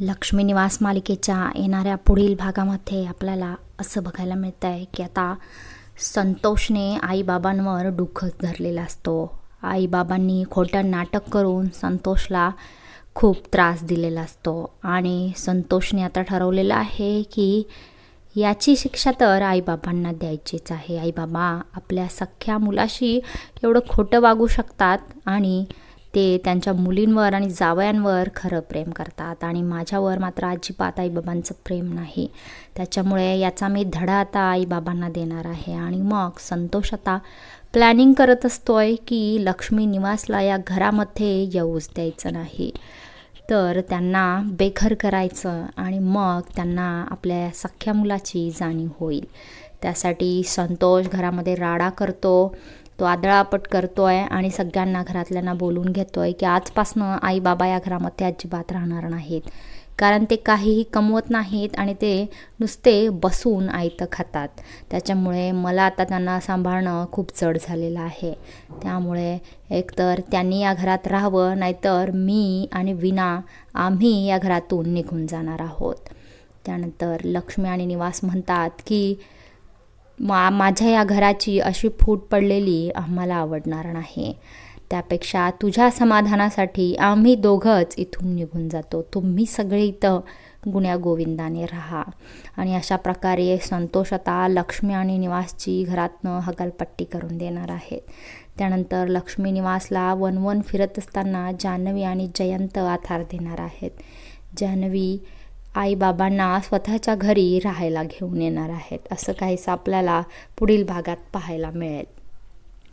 लक्ष्मी निवास मालिकेच्या येणाऱ्या पुढील भागामध्ये आपल्याला असं बघायला मिळतं आहे की आता संतोषने आईबाबांवर दुःखच धरलेला असतो. आईबाबांनी खोटं नाटक करून संतोषला खूप त्रास दिलेला असतो. आणि संतोषने आता ठरवलेलं आहे की याची शिक्षा तर आईबाबांना द्यायचीच आहे. आईबाबा आपल्या सख्ख्या मुलाशी एवढं खोटं वागू शकतात आणि ते त्यांच्या मुलींवर आणि जावयांवर खरं प्रेम करतात. आणि माझ्यावर मात्र अजिबात आईबाबांचं प्रेम नाही. त्याच्यामुळे याचा मी धडा आता आईबाबांना देणार आहे. आणि मग संतोष आता प्लॅनिंग करत असतोय की लक्ष्मी निवासला या घरामध्ये येऊच द्यायचं नाही. तर त्यांना बेघर करायचं आणि मग त्यांना आपल्या सख्ख्या मुलाची जाणीव होईल. त्यासाठी संतोष घरामध्ये राडा करतो. तो आदळापट करतो आहे आणि सगळ्यांना घरातल्यांना बोलून घेतो आहे की आजपासनं आई बाबा या घरामध्ये अजिबात राहणार नाहीत. कारण ते काहीही कमवत नाहीत आणि ते नुसते बसून आयतं खातात. त्याच्यामुळे मला आता त्यांना सांभाळणं खूप जड झालेलं आहे. त्यामुळे एकतर त्यांनी या घरात राहावं नाहीतर मी आणि विना आम्ही या घरातून निघून जाणार आहोत. त्यानंतर लक्ष्मी आणि निवास म्हणतात की मा माझ्या या घराची अशी फूट पडलेली आम्हाला आवडणार नाही. त्यापेक्षा तुझ्या समाधानासाठी आम्ही दोघंच इथून निघून जातो. तुम्ही सगळे इथं गुण्या गोविंदाने राहा. आणि अशा प्रकारे संतोष आता लक्ष्मी आणि निवासची घरातनं हकालपट्टी करून देणार आहेत. त्यानंतर लक्ष्मी निवासला वन वन फिरत असताना जान्हवी आणि जयंत आधार देणार आहेत. जान्हवी आईबाबांना स्वतःच्या घरी राहायला घेऊन येणार आहेत. असं काहीसं आपल्याला पुढील भागात पाहायला मिळेल.